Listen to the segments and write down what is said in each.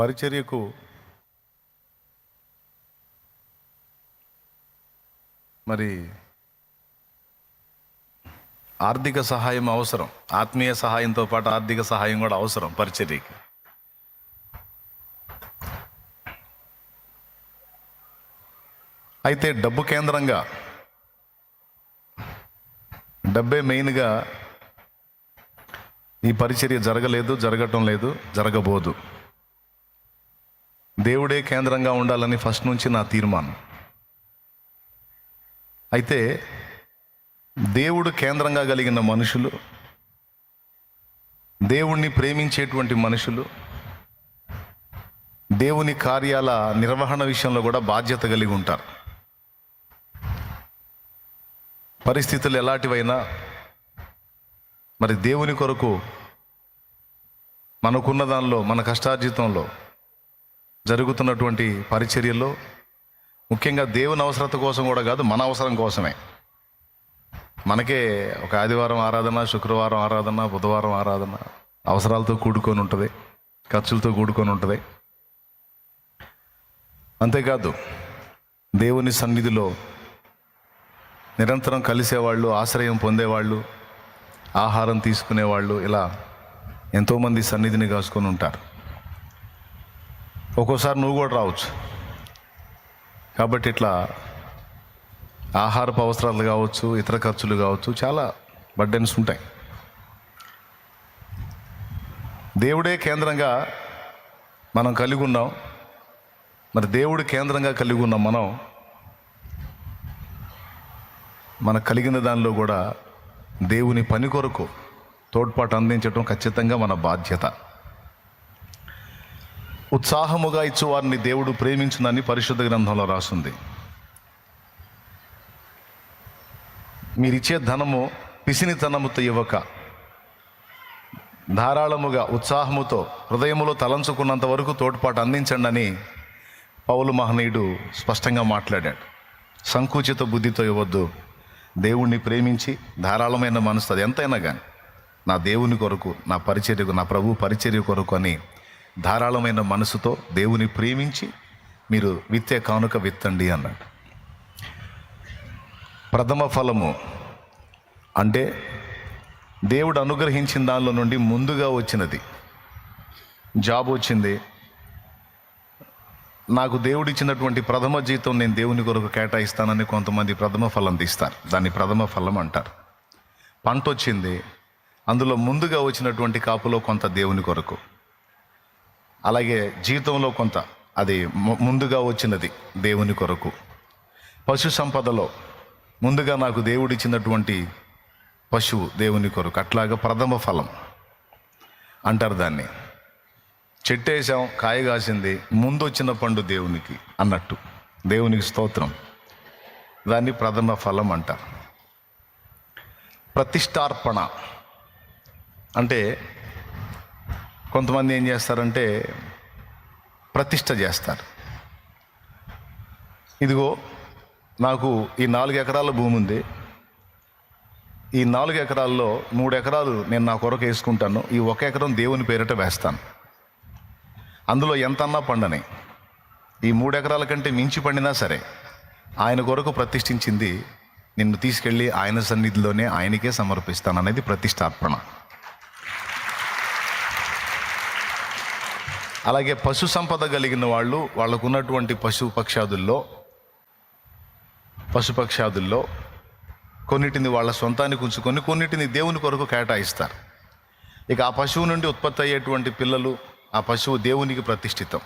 పరిచర్యకు మరి ఆర్థిక సహాయం అవసరం. ఆత్మీయ సహాయంతో పాటు ఆర్థిక సహాయం కూడా అవసరం పరిచర్యకి. అయితే డబ్బు కేంద్రంగా డబ్బే మెయిన్గా ఈ పరిచర్య జరగలేదు జరగటం లేదు జరగబోదు. దేవుడే కేంద్రంగా ఉండాలని ఫస్ట్ నుంచి నా తీర్మానం. అయితే దేవుడు కేంద్రంగా కలిగిన మనుషులు దేవుణ్ణి ప్రేమించేటువంటి మనుషులు దేవుని కార్యాల నిర్వహణ విషయంలో కూడా బాధ్యత కలిగి ఉంటారు. పరిస్థితులు ఎలాంటివైనా మరి దేవుని కొరకు మనకున్న దానిలో మన కష్టార్జితంలో జరుగుతున్నటువంటి పరిచర్యల్లో ముఖ్యంగా దేవుని అవసరత కోసం కూడా కాదు మన అవసరం కోసమే. మనకే ఒక ఆదివారం ఆరాధన శుక్రవారం ఆరాధన బుధవారం ఆరాధన అవసరాలతో కూడుకొని ఉంటుంది ఖర్చులతో కూడుకొని ఉంటుంది. అంతేకాదు దేవుని సన్నిధిలో నిరంతరం కలిసేవాళ్ళు ఆశ్రయం పొందేవాళ్ళు ఆహారం తీసుకునేవాళ్ళు ఇలా ఎంతోమంది సన్నిధిని కాసుకొని ఉంటారు. ఒక్కోసారి నువ్వు కూడా రావచ్చు. కాబట్టి ఇట్లా ఆహారపు అవసరాలు కావచ్చు ఇతర ఖర్చులు కావచ్చు చాలా బర్డెన్స్ ఉంటాయి. దేవుడే కేంద్రంగా మనం కలిగి ఉన్నాం. మరి దేవుడు కేంద్రంగా కలిగి ఉన్నాం మనం మనకు కలిగిన దానిలో కూడా దేవుని పని కొరకు తోడ్పాటు అందించడం ఖచ్చితంగా మన బాధ్యత. ఉత్సాహముగా ఇచ్చేవారిని దేవుడు ప్రేమించునని పరిశుద్ధ గ్రంథంలో రాస్తుంది మీరిచ్చే ధనము పిసినితనముతో ఇవ్వక ధారాళముగా ఉత్సాహముతో హృదయములో తలంచుకున్నంత వరకు తోడ్పాటు అందించండి అని పౌలు మహనీయుడు స్పష్టంగా మాట్లాడాడు. సంకుచిత బుద్ధితో ఇవ్వద్దు. దేవుణ్ణి ప్రేమించి ధారాళమైన మనసు అది ఎంతైనా కానీ నా దేవుని కొరకు నా పరిచర్యకు నా ప్రభు పరిచర్య కొరకు అని ధారాళమైన మనసుతో దేవుని ప్రేమించి మీరు విత్తే కానుక విత్తండి అన్నాడు. ప్రథమ ఫలము అంటే దేవుడు అనుగ్రహించిన దానిలో నుండి ముందుగా వచ్చినది. జాబ్ వచ్చింది. నాకు దేవుడు ఇచ్చినటువంటి ప్రథమ జీతం నేను దేవుని కొరకు కేటాయిస్తానని కొంతమంది ప్రథమ ఫలం తీస్తారు. దాన్ని ప్రథమ ఫలం అంటారు. పంట వచ్చింది అందులో ముందుగా వచ్చినటువంటి కాపులో కొంత దేవుని కొరకు. అలాగే జీవితంలో కొంత అది ముందుగా వచ్చినది దేవుని కొరకు. పశు సంపదలో ముందుగా నాకు దేవుడిచ్చినటువంటి పశువు దేవుని కొరకు. అట్లాగా ప్రథమ ఫలం అంటారు దాన్ని. చెట్టేసాం కాయ కాసింది ముందు వచ్చిన పండు దేవునికి అన్నట్టు. దేవునికి స్తోత్రం. దాన్ని ప్రథమ ఫలం అంటారు ప్రతిష్టార్పణ అంటే కొంతమంది ఏం చేస్తారంటే ప్రతిష్ట చేస్తారు. ఇదిగో నాకు ఈ నాలుగు ఎకరాల భూమి ఉంది. ఈ నాలుగు ఎకరాల్లో మూడు ఎకరాలు నేను నా కొరకు వేసుకుంటాను. ఈ ఒక ఎకరం దేవుని పేరిట వేస్తాను. అందులో ఎంతన్నా పండని. ఈ మూడు ఎకరాల కంటే మించి పండినా సరే ఆయన కొరకు ప్రతిష్ఠించింది నిన్ను తీసుకెళ్ళి ఆయన సన్నిధిలోనే ఆయనకే సమర్పిస్తాను అనేది ప్రతిష్టార్పణ అలాగే పశు సంపద కలిగిన వాళ్ళు వాళ్ళకు ఉన్నటువంటి పశు పక్షాదుల్లో పశుపక్షాదుల్లో కొన్నిటిని వాళ్ళ సొంతానికి ఉంచుకొని కొన్నిటిని దేవుని కొరకు కేటాయిస్తారు. ఇక ఆ పశువు నుండి ఉత్పత్తి అయ్యేటువంటి పిల్లలు ఆ పశువు దేవునికి ప్రతిష్ఠితం.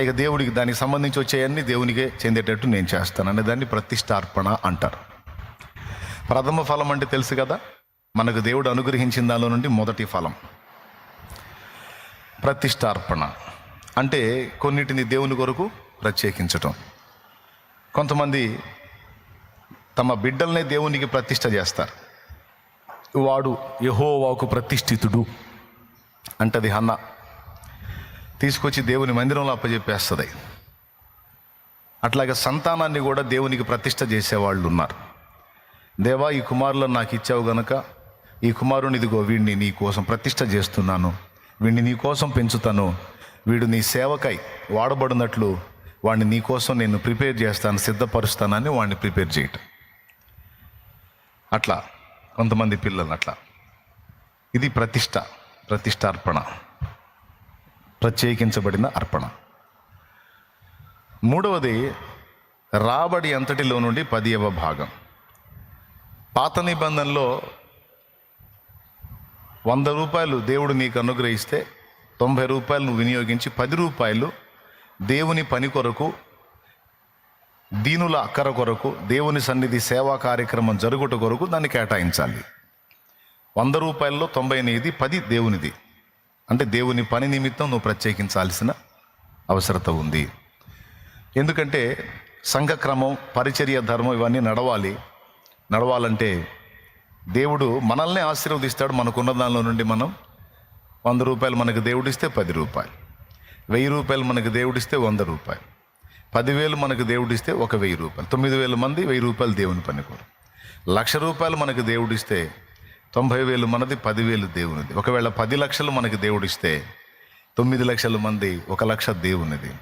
ఇక దేవుడికి దానికి సంబంధించి వచ్చేయన్నీ దేవునికే చెందేటట్టు నేను చేస్తాను అనే దాన్ని ప్రతిష్టార్పణ అంటారు. ప్రథమ ఫలం అంటే తెలుసు కదా? మనకు దేవుడు అనుగ్రహించిన దానిలో నుండి మొదటి ఫలం. ప్రతిష్టార్పణ. అంటే కొన్నిటిని దేవుని కొరకు ప్రత్యేకించటం. కొంతమంది తమ బిడ్డల్నే దేవునికి ప్రతిష్ట చేస్తారు. వాడు యహోవాకు ప్రతిష్ఠితుడు అంటది హన్న. తీసుకొచ్చి దేవుని మందిరంలో అప్పచెప్పేస్తుంది అట్లాగే సంతానాన్ని కూడా దేవునికి ప్రతిష్ట చేసేవాళ్ళు ఉన్నారు దేవా ఈ కుమారులను నాకు ఇచ్చావు గనక ఈ కుమారుని ఇదిగో వీడిని నీ కోసం ప్రతిష్ట చేస్తున్నాను. వీడిని నీ కోసం పెంచుతాను. వీడు నీ సేవకై వాడబడినట్లు వాడిని నీ కోసం నేను ప్రిపేర్ చేస్తాను సిద్ధపరుస్తానని వాడిని ప్రిపేర్ చేయటం. అట్లా కొంతమంది పిల్లలు అట్లా. ఇది ప్రతిష్ట ప్రతిష్టార్పణ ప్రత్యేకించబడిన అర్పణ. మూడవది రాబడి అంతటిలో నుండి పదియవ భాగం. పాత నిబంధనలో వంద రూపాయలు దేవుడు నీకు అనుగ్రహిస్తే తొంభై రూపాయలు నువ్వు వినియోగించి పది రూపాయలు దేవుని పని కొరకు దీనుల అక్కర కొరకు దేవుని సన్నిధి సేవా కార్యక్రమం జరుగుట కొరకు దాన్ని కేటాయించాలి. వంద రూపాయల్లో తొంభై ఎనిమిది పది దేవునిది. అంటే దేవుని పని నిమిత్తం నువ్వు ప్రత్యేకించాల్సిన అవసరత ఉంది. ఎందుకంటే సంఘక్రమం పరిచర్య ధర్మం ఇవన్నీ నడవాలి. నడవాలంటే దేవుడు మనల్ని ఆశీర్వదిస్తాడు. మనకున్న దానిలో నుండి మనం వంద రూపాయలు మనకు దేవుడిస్తే పది రూపాయలు. వెయ్యి రూపాయలు మనకు దేవుడిస్తే వంద రూపాయలు. పదివేలు మనకు దేవుడిస్తే ఒక వెయ్యి రూపాయలు. తొమ్మిది వేల మంది వెయ్యి రూపాయలు దేవుని పని లక్ష రూపాయలు మనకు దేవుడిస్తే తొంభై వేలు మనది పదివేలు దేవునిది. ఒకవేళ పది లక్షలు మనకి దేవుడిస్తే తొమ్మిది లక్షల మంది ఒక లక్ష దేవునిది.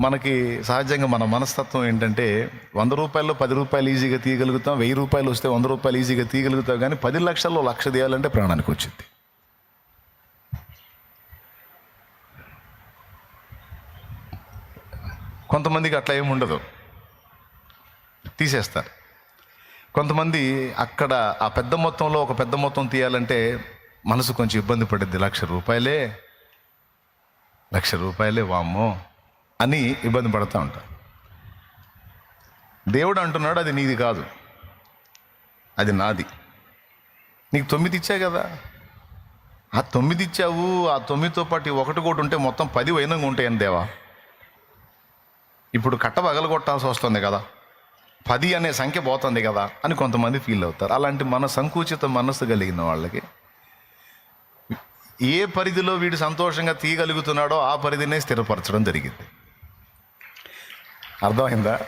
మనకి సహజంగా మన మనస్తత్వం ఏంటంటే వంద రూపాయల్లో పది రూపాయలు ఈజీగా తీయగలుగుతాం వెయ్యి రూపాయలు వస్తే వంద రూపాయలు ఈజీగా తీయగలుగుతాం కానీ పది లక్షల్లో లక్ష తీయాలంటే ప్రాణానికి వచ్చింది. కొంతమందికి అట్లా ఏమి ఉండదు. తీసేస్తారు. కొంతమంది అక్కడ ఆ పెద్ద మొత్తంలో ఒక పెద్ద మొత్తం తీయాలంటే మనసు కొంచెం ఇబ్బంది పడుద్ది. లక్ష రూపాయలే లక్ష రూపాయలే వామ్మో. అని ఇబ్బంది పడుతూ ఉంటారు దేవుడు అంటున్నాడు అది నీది కాదు. అది నాది. నీకు తొమ్మిది ఇచ్చా కదా? ఆ తొమ్మిది ఇచ్చావు ఆ తొమ్మిదితో పాటు ఒకటి కూడా ఉంటే మొత్తం పది వైనంగా ఉంటాయని దేవా? ఇప్పుడు కట్ట పగలగొట్టాల్సి వస్తుంది కదా. పది అనే సంఖ్య పోతుంది కదా అని కొంతమంది ఫీల్ అవుతారు. అలాంటి మన సంకుచిత మనస్సు కలిగిన వాళ్ళకి ఏ పరిధిలో వీడు సంతోషంగా తీయగలుగుతున్నాడో ఆ పరిధినే స్థిరపరచడం జరిగింది. అర్థమైందా?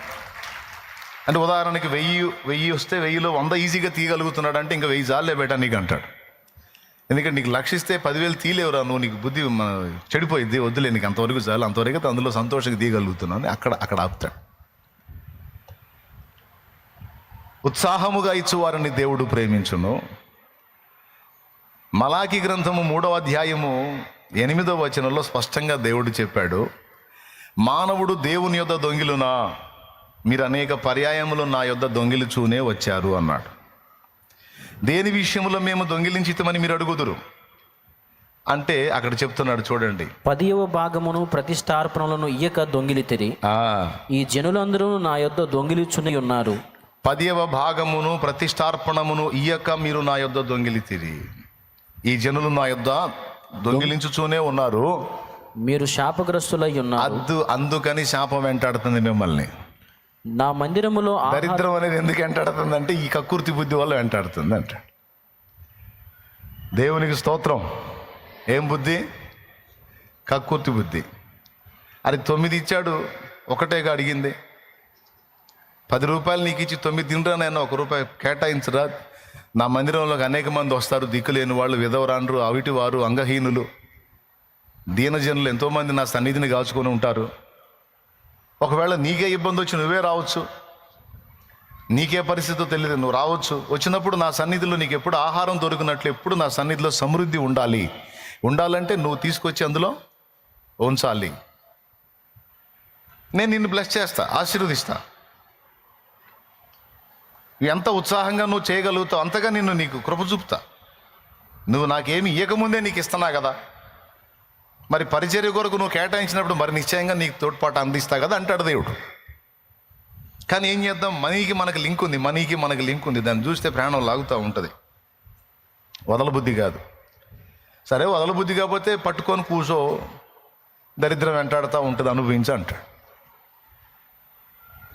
అంటే ఉదాహరణకి వెయ్యి వెయ్యి వస్తే వెయ్యిలో వంద ఈజీగా తీయగలుగుతున్నాడు అంటే ఇంకా వెయ్యి జాలే బేటా నీకు అంటాడు. ఎందుకంటే నీకు లక్షిస్తే పదివేలు తీలేవురా నువ్వు నీకు బుద్ధి చెడిపోయింది వద్దులే నీకు అంతవరకు చాలు అంతవరకు అందులో సంతోషంగా తీయగలుగుతున్నాను అక్కడ అక్కడ ఆపుతాడు. ఉత్సాహముగా ఇచ్చువారిని దేవుడు ప్రేమించును. మలాకి గ్రంథము మూడవ అధ్యాయము ఎనిమిదవ వచనంలో స్పష్టంగా దేవుడు చెప్పాడు. మానవుడు దేవుని యొద్ద దొంగిలునా? మీరు అనేక పర్యాయములు నా యొద్ద దొంగిలుచూనే వచ్చారు అన్నాడు. దేని విషయంలో మేము దొంగిలించితమని మీరు అడుగుదురు? అంటే అక్కడ చెప్తున్నాడు చూడండి. పదియవ భాగమును ప్రతిష్టార్పణలను ఇయ్యక దొంగిలితిరి. ఆ. ఈ జనులందరూ నా యొద్ద దొంగిలిచుని ఉన్నారు. పదియవ భాగమును ప్రతిష్టార్పణమును ఇయ్యక మీరు నా యొద్ద దొంగిలితిరి. ఈ జనులు నా యొద్ద దొంగిలించుచూనే ఉన్నారు. మీరు శాపగ్రస్తులై ఉన్నారు. అద్దు అందుకని శాపం వెంటాడుతుంది మిమ్మల్ని. నా మందిరములో దరిద్రం అనేది ఎందుకు వెంటాడుతుంది అంటే ఈ కక్కుర్తి బుద్ధి వల్ల వెంటాడుతుంది అంట. దేవునికి స్తోత్రం. ఏం బుద్ధి? కక్కుర్తి బుద్ధి. అది తొమ్మిది ఇచ్చాడు ఒకటేగా అడిగింది. పది రూపాయలు నీకు ఇచ్చి తొమ్మిది తినరా నేను ఒక రూపాయి కేటాయించరా? నా మందిరంలోకి అనేక మంది వస్తారు దిక్కులేని వాళ్ళు విధవరాండ్రు అవిటి వారు అంగహీనులు. దీనజనులు ఎంతోమంది నా సన్నిధిని కాల్చుకొని ఉంటారు. ఒకవేళ నీకే ఇబ్బంది వచ్చి నువ్వే రావచ్చు. నీకే పరిస్థితి తెలియదు నువ్వు రావచ్చు. వచ్చినప్పుడు నా సన్నిధిలో నీకు ఎప్పుడు ఆహారం దొరికినట్లు ఎప్పుడు నా సన్నిధిలో సమృద్ధి ఉండాలి. ఉండాలంటే నువ్వు తీసుకొచ్చి అందులో ఉంచాలి. నేను నిన్ను బ్లెస్ చేస్తా ఆశీర్వదిస్తా. ఎంత ఉత్సాహంగా నువ్వు చేయగలుగుతావు అంతగా నిన్ను నీకు కృప చూపుతా. నువ్వు నాకేమి ఇవ్వకముందే నీకు ఇస్తున్నా కదా. మరి పరిచర్య కొరకు నువ్వు కేటాయించినప్పుడు మరి నిశ్చయంగా నీకు తోడ్పాటు అందిస్తా కదా అంటాడు దేవుడు. కానీ ఏం చేద్దాం? మనీకి మనకు లింక్ ఉంది మనీకి మనకు లింక్ ఉంది. దాన్ని చూస్తే ప్రాణం లాగుతూ ఉంటుంది. వదల బుద్ధి కాదు. సరే వదల బుద్ధి కాకపోతే పట్టుకొని కూసో దరిద్రం వెంటాడుతూ ఉంటుంది అనుభవించి అంటాడు.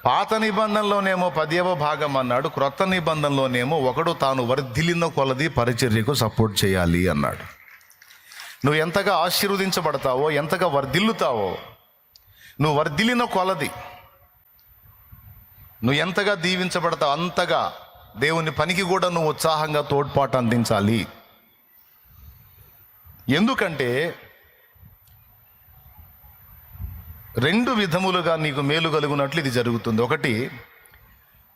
పాత నిబంధనలోనేమో పదేవ భాగం అన్నాడు క్రొత్త నిబంధనలోనేమో ఒకడు తాను వర్ధిలిన కొలది పరిచర్యకు సపోర్ట్ చేయాలి అన్నాడు. నువ్వు ఎంతగా ఆశీర్వదించబడతావో ఎంతగా వర్ధిల్లుతావో నువ్వు వర్ధిల్లిన కొలది. నువ్వు ఎంతగా దీవించబడతావు అంతగా దేవుని పనికి కూడా నువ్వు ఉత్సాహంగా తోడ్పాటు అందించాలి. ఎందుకంటే రెండు విధములుగా నీకు మేలు కలుగునట్లు ఇది జరుగుతుంది. ఒకటి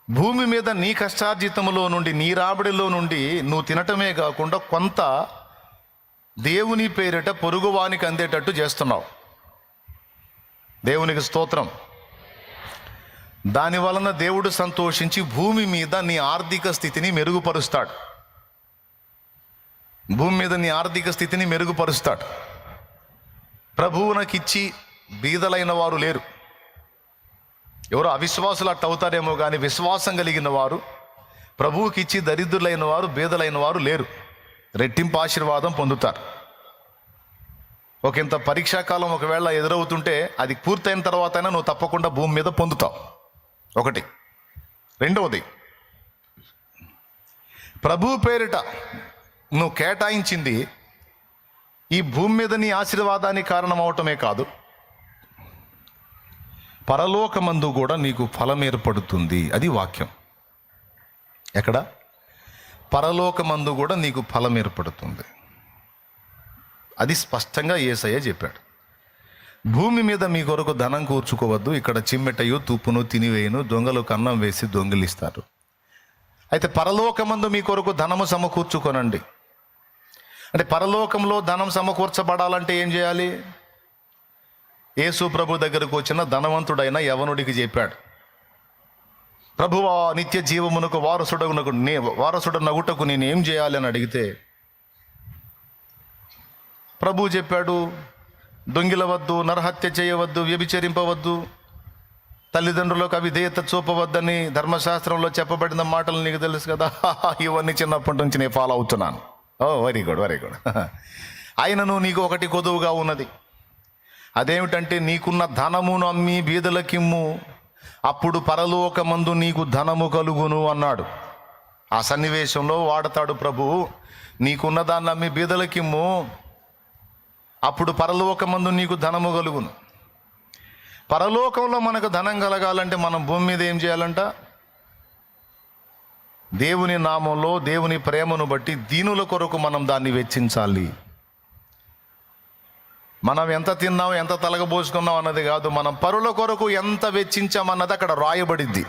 భూమి మీద నీ కష్టార్జితములో నుండి నీ రాబడిలో నుండి నువ్వు తినటమే కాకుండా కొంత దేవుని పేరిట పొరుగువానికి అందేటట్టు చేస్తున్నావు. దేవునికి స్తోత్రం. దాని వలన దేవుడు సంతోషించి భూమి మీద నీ ఆర్థిక స్థితిని మెరుగుపరుస్తాడు. భూమి మీద నీ ఆర్థిక స్థితిని మెరుగుపరుస్తాడు. ప్రభువునకిచ్చి బీదలైన వారు లేరు. ఎవరు అవిశ్వాసులు అట్ట అవుతారేమో కానీ విశ్వాసం కలిగిన వారు ప్రభువుకి ఇచ్చి దరిద్రులైన వారు బీదలైన వారు లేరు. రెట్టింపు ఆశీర్వాదం పొందుతారు. ఒక ఇంత పరీక్షాకాలం ఒకవేళ ఎదురవుతుంటే అది పూర్తయిన తర్వాతైనా నువ్వు తప్పకుండా భూమి మీద పొందుతావు. ఒకటి. రెండవది ప్రభు పేరిట నువ్వు కేటాయించింది ఈ భూమి మీద నీ ఆశీర్వాదానికి కారణం అవటమే కాదు పరలోకమందు కూడా నీకు ఫలం ఏర్పడుతుంది అది వాక్యం. ఎక్కడ? పరలోకమందు కూడా నీకు ఫలం ఏర్పడుతుంది. అది స్పష్టంగా ఏసయ్య చెప్పాడు. భూమి మీద మీ కొరకు ధనం కూర్చుకోవద్దు ఇక్కడ చిమ్మెటయు తుప్పును తినివేయను దొంగలు కన్నం వేసి దొంగిలిస్తారు. అయితే పరలోకమందు మీ కొరకు ధనము సమకూర్చుకొనండి. అంటే పరలోకంలో ధనం సమకూర్చబడాలంటే ఏం చేయాలి? యేసు ప్రభు దగ్గరకు వచ్చిన ధనవంతుడైన యవనుడికి చెప్పాడు. ప్రభువా నిత్య జీవమునకు వారసుడగునకు నే వారసుడనగుటకు నేను ఏం చేయాలి అని అడిగితే ప్రభు చెప్పాడు దొంగిలవద్దు నరహత్య చేయవద్దు వ్యభిచరింపవద్దు తల్లిదండ్రులకు అవిధేయత చూపవద్దని ధర్మశాస్త్రంలో చెప్పబడిన మాటలు నీకు తెలుసు కదా ఇవన్నీ చిన్నప్పటి నుంచి నేను ఫాలో అవుతున్నాను. Oh very good very good ఆయనను నీకు ఒకటి కొదువుగా ఉన్నది. అదేమిటంటే నీకున్న ధనమును అమ్మి బీదలకిమ్ము అప్పుడు పరలోకమందు నీకు ధనము కలుగును అన్నాడు. ఆ సన్నివేశంలో వాడతాడు ప్రభు నీకున్న దాన్ని అమ్మి బీదలకిమ్ము. అప్పుడు పరలోకమందు నీకు ధనము కలుగును. పరలోకంలో మనకు ధనం కలగాలంటే మనం భూమి మీద ఏం చేయాలంట? దేవుని నామంలో దేవుని ప్రేమను బట్టి దీనుల కొరకు మనం దాన్ని వెచ్చించాలి. మనం ఎంత తిన్నాం ఎంత తలగబోసుకున్నాం అన్నది కాదు మనం పరుల కొరకు ఎంత వెచ్చించామన్నది అక్కడ రాయబడింది.